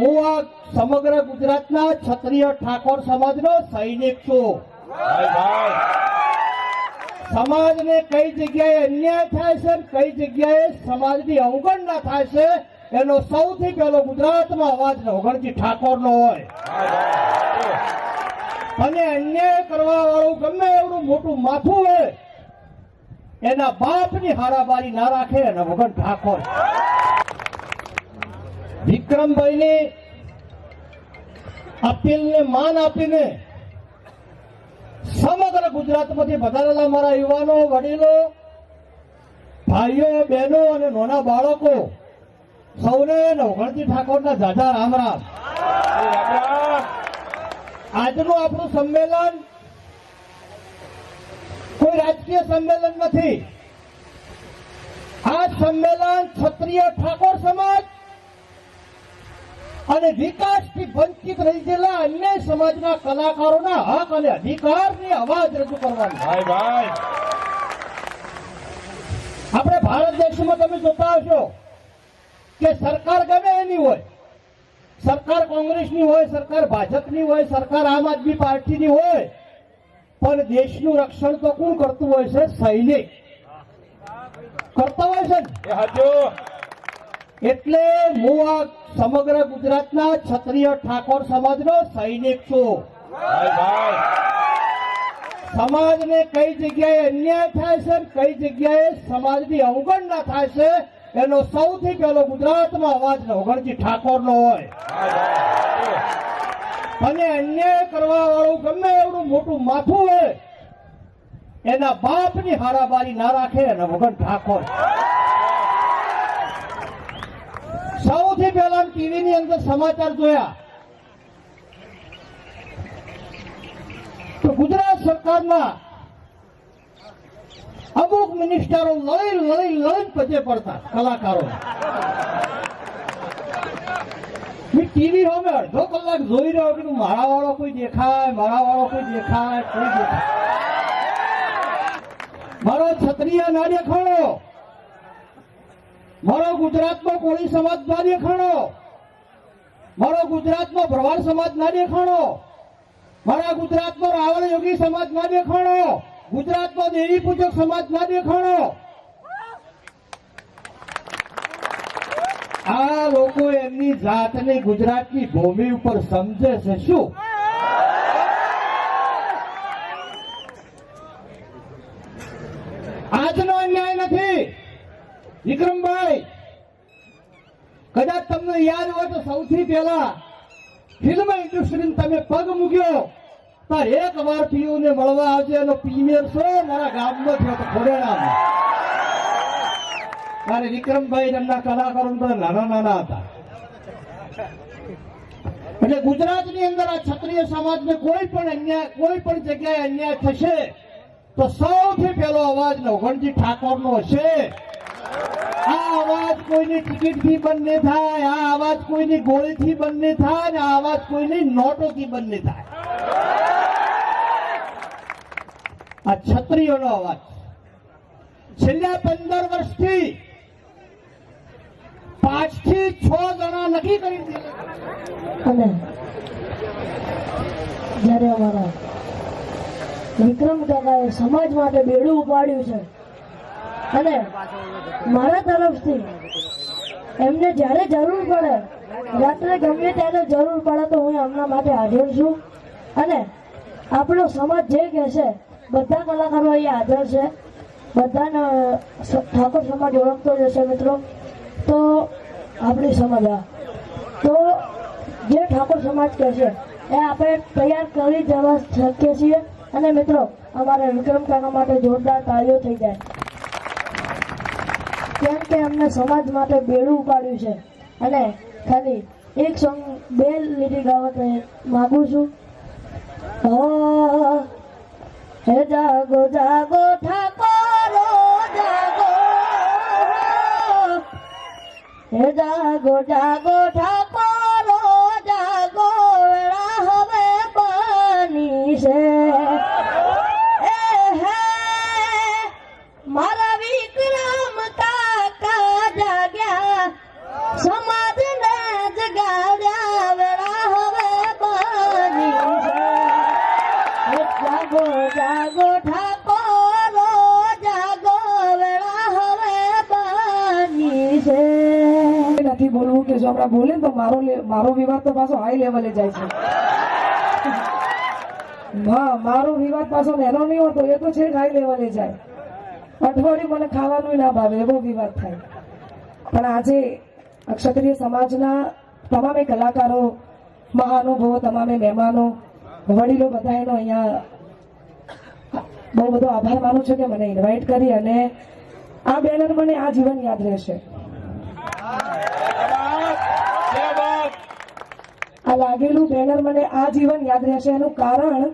હું આ સમગ્ર ગુજરાતના ક્ષત્રિય ઠાકોર સમાજનો સૈનિક છું. સમાજને કઈ જગ્યાએ અન્યાય થાય છે કઈ જગ્યાએ સમાજની અવગણના થાય છે, એનો સૌથી પહેલો ગુજરાતમાં અવાજ નવગણજી ઠાકોરનો હોય. અને અન્યાય કરવા વાળું ગમે એવડું મોટું માથું હોય, એના બાપની હારાબારી ના રાખે નવગણ ઠાકોર. વિક્રમભાઈની અપીલને માન આપીને સમગ્ર ગુજરાતમાંથી વધારેલા મારા યુવાનો, વડીલો, ભાઈઓ, બહેનો અને નાના બાળકો, સૌને નવગણજી ઠાકોરના જાજા રામ રામ. આજનું આપણું સંમેલન કોઈ રાજકીય સંમેલન નથી. આ સંમેલન ક્ષત્રિય ઠાકોર સમાજ અને વિકાસથી વંચિત રહી ગયેલા અન્ય સમાજના કલાકારોના હક અને અધિકારની અવાજ રજૂ કરવાની. આપણે ભારત દેશમાં તમે જોતા હશો કે સરકાર ગમે એની હોય સરકાર કોંગ્રેસની હોય સરકાર ભાજપની હોય સરકાર આમ આદમી પાર્ટીની હોય પણ દેશનું રક્ષણ તો કોણ કરતું હોય છે? સૈનિક. કરતા હોય છે એટલે હું આ સમગ્ર ગુજરાતના ક્ષત્રિય ઠાકોર સમાજનો સૈનિક છું. સમાજ ને સમાજને કઈ જગ્યાએ અન્યાય થાય છે કઈ જગ્યાએ સમાજની અવગણના થાય છે એનો સૌથી પહેલો ગુજરાતમાં અવાજ નવગણજી ઠાકોરનો હોય. અને અન્યાય કરવા વાળું ગમે એવડું મોટું માથું હોય એના બાપની હારાબારી ના રાખે નવગણ ઠાકોર. સૌથી પહેલા ટીવી ની અંદર સમાચાર જોયા. તો ગુજરાત સરકારના અમુક મિનિસ્ટરો લઈ લઈ લઈ પજે પડતા કલાકારો ટીવી સામે અડધો કલાક જોઈ રહ્યો કે મારા વાળો કોઈ દેખાય મારા વાળો કોઈ દેખાય કોઈ દેખાય. મારો ક્ષત્રિય ના દેખાણો મારો ગુજરાતમાં કોળી સમાજ ના દેખાણો. મારો ગુજરાતમાં ભરવાડ સમાજ ના દેખાણો. મારા ગુજરાતમાં રાવણ યોગી સમાજ ના દેખાણો. ગુજરાતમાં દેવી પૂજક સમાજ ના દેખાણો. આ લોકો એમની જાતને ગુજરાતની ભૂમિ ઉપર સમજે છે. શું? આજનો અન્યાય નથી. વિક્રમભાઈ, કદાચ તમને યાદ હોય તો સૌથી પહેલા ફિલ્મ ઇન્ડસ્ટ્રી તમે પગ મૂક્યો. તાર એક વાર પીયુ ને મળવા આવજે એનો પ્રીમિયર શો મારા ગામમાં થયો ખોડેડામાં ત્યારે વિક્રમભાઈ એમના કલાકારો નાના નાના હતા. એટલે ગુજરાતની અંદર આ ક્ષત્રિય સમાજને કોઈ પણ અન્યાય, કોઈ પણ જગ્યાએ અન્યાય થશે, તો સૌથી પહેલો અવાજ નવગણજી ઠાકોરનો હશે. આ અવાજ કોઈની ટિકિટથી બંધ નહીં થાય, આ અવાજ કોઈની ગોળીથી બંધ નહીં થાય, અને આ અવાજ કોઈની નોટોથી બંધ નહીં થાય. આ છત્રીઓનો અવાજ. છેલ્લા પંદર વર્ષથી પાંચથી છ જણા નક્કી કરી અને જ્યારે અમારા વિક્રમ કાકાએ સમાજ માટે બેડું ઉપાડ્યું છે અને મારા તરફથી એમને જ્યારે જરૂર પડે, રાત્રે ગમે ત્યારે જરૂર પડે તો હું એમના માટે હાજર છું. અને આપણો સમાજ જે કહેશે, બધા કલાકારો અહીંયા હાજર છે. બધાને ઠાકોર સમાજ ઓળખતો જ હશે મિત્રો. તો આપણી સમાજ આ. તો જે ઠાકોર સમાજ કહેશે, એ આપણે તૈયાર કરી જવા શકીએ છીએ. અને મિત્રો, અમારા વિક્રમ કાકા માટે જોરદાર તાળીઓ થઈ જાય. કેમ કે એમને સમાજ માટે બેડું ઉપાડ્યું છે. અને ખાલી એક સોંગ બે લીટી ગાવા માગું છું. હે જાગો જાગો, ઠાકોરો, જાગો. હે જાગો જાગો, ઠાકોરો. સમાજ ને જગાડ્યા વેળા હવે બની જાગો જાગો ઠાકોરો જાગો વેળા હવે બની છે નથી બોલવું કે જો આપણે બોલે તો મારો મારો વિવાદ તો પાછો હાઈ લેવલે જાય છે મારો વિવાદ પાછો નેનો નહીં હોતો એ તો છે હાઈ લેવલે જાય અઠવાડિયું મને ખાવાનું ના ભાવે એવો વિવાદ થાય પણ આજે ક્ષત્રિય સમાજના તમામે કલાકારો, મહાનુભવો, તમામે મહેમાનો, વડીલો બધા એનો અહીંયા બહુ બધો આભાર માનું છું કે મને ઇન્વાઇટ કરી અને આ બેનર મને આ જીવન યાદ રહેશે. આ લાગેલું બેનર મને આ જીવન યાદ રહેશે એનું કારણ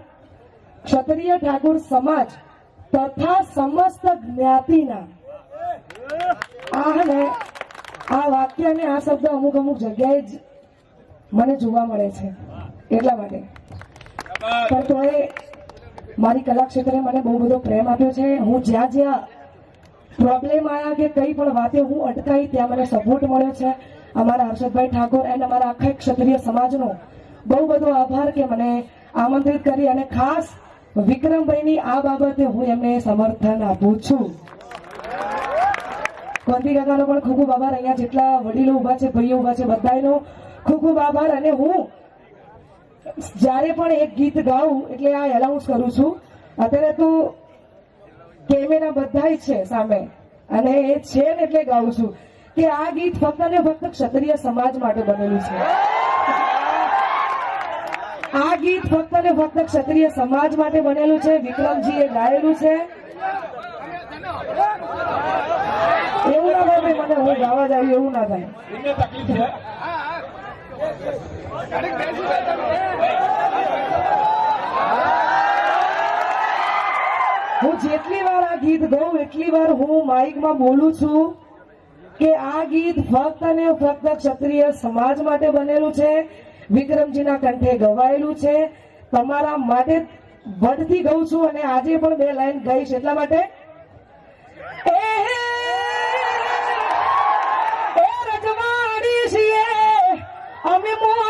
ક્ષત્રિય ઠાકોર સમાજ તથા સમસ્ત જ્ઞાતિના આ ને આ વાક્ય અને આ શબ્દ અમુક અમુક જગ્યાએ જ મને જોવા મળે છે, એટલા માટે. પણ તોય મારી કલા ક્ષેત્રે મને બહુ બધો પ્રેમ આપ્યો છે. હું જ્યાં જ્યાં પ્રોબ્લેમ આવ્યા કે કઈ પણ વાતે હું અટકાઈ ત્યાં મને સપોર્ટ મળ્યો છે. અમારા હર્ષદભાઈ ઠાકોર એન્ડ અમારા આખા ક્ષત્રિય સમાજનો બહુ બધો આભાર કે મને આમંત્રિત કરી અને ખાસ વિક્રમભાઈની આ બાબતે હું એમને સમર્થન આપું છું. કોંતી કાકાનો પણ ખૂબ ખૂબ આભાર. અહીંયા જેટલા વડીલો ઊભા છે, ભાઈઓ ઊભા છે બધાનો ખૂબ ખૂબ આભાર. અને હું જ્યારે પણ એક ગીત ગાઉં એટલે આ એનાઉન્સ કરું છું. અત્યારે તો કેમેરા બધાય છે સામે. અને એ છે ને એટલે ગાઉં છું કે આ ગીત ફક્ત ને ફક્ત ક્ષત્રિય સમાજ માટે બનેલું છે. આ ગીત ફક્ત ને ફક્ત ક્ષત્રિય સમાજ માટે બનેલું છે. વિક્રમજીએ ગાયેલું છે. થાય મને હું ગાવા જાય એવું ના થાય. હું જેટલી વાર આ ગીત ગાઉં એટલી વાર હું માઇકમાં બોલું છું કે આ ગીત ફક્ત અને ફક્ત ક્ષત્રિય સમાજ માટે બનેલું છે. વિક્રમજીના કંઠે ગવાયેલું છે. તમારા માટે વધતી ગઉં છું અને આજે પણ બે લાઈન ગાઈશ. એટલા માટે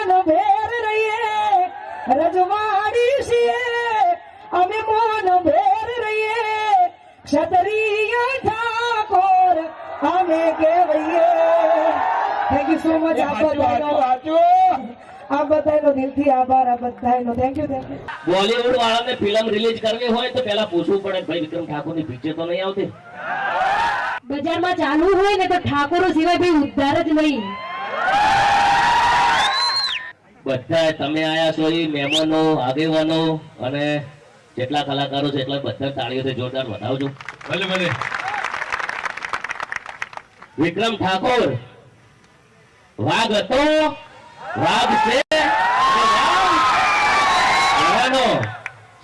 મોન ભેર રહીએ રજવાડી છીએ. અમે મોન ભેર રહીએ ક્ષત્રિય ઠાકોર અમે કહેવાઈએ. થેન્ક યુ સો મચ આ બધાનો દિલથી આભાર આ બધાનો. Thank you thank you Bollywood વાળાને ફિલ્મ રિલીઝ કરવી હોય તો પેલા પૂછવું પડે ભાઈ વિક્રમ ઠાકોરની પિક્ચર તો નહીં આવતી? બજારમાં ચાલુ હોય ને તો ઠાકોરો સિવાય ભાઈ ઉદ્ધાર જ નહીં. બધા તમે આયા છો એ મહેમાનો આગેવાનો અને જેટલા કલાકારો છે એટલા બધા તાળીઓથી જોરદાર વધાવજો. ભલે ભલે. વિક્રમ ઠાકોર વાઘ હતો? વાઘ છે.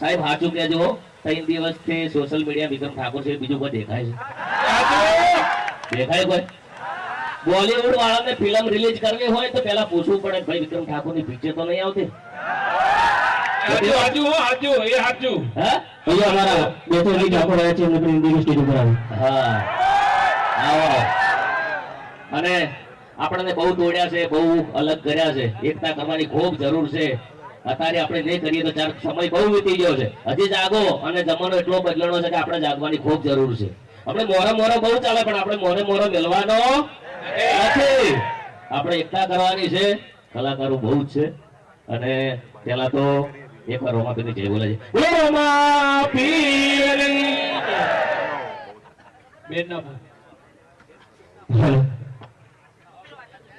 સાહેબ હાચું કેજો ત્રણ દિવસથી સોશિયલ મીડિયા વિક્રમ ઠાકોર છે બીજું કોઈ દેખાય છે. દેખાય કોઈ? બોલીવુડ વાળાને ફિલ્મ રિલીઝ કરવી હોય તો પેલા પૂછવું પડે ભાઈ વિક્રમ ઠાકોરની પિક્ચર તો નહીં આવતી? અને આપણને બહુ તોડ્યા છે બહુ અલગ કર્યા છે. એકતા કરવાની ખૂબ જરૂર છે. અત્યારે આપણે જે કરીએ તો ચાર સમય બહુ વીતી ગયો છે. હજી જાગો અને જમાનો એટલો બદલાણો છે કે આપણે જાગવાની ખૂબ જરૂર છે. આપણે મોરે મોરો બહુ ચાલે પણ આપણે મોરે મોરો મેળવાનો આપણે એકતા કરવાની છે. કલાકારો બહુ જ છે. અને પેલા તો એક વાર રોમા પીરની જય બોલે છે બેન ના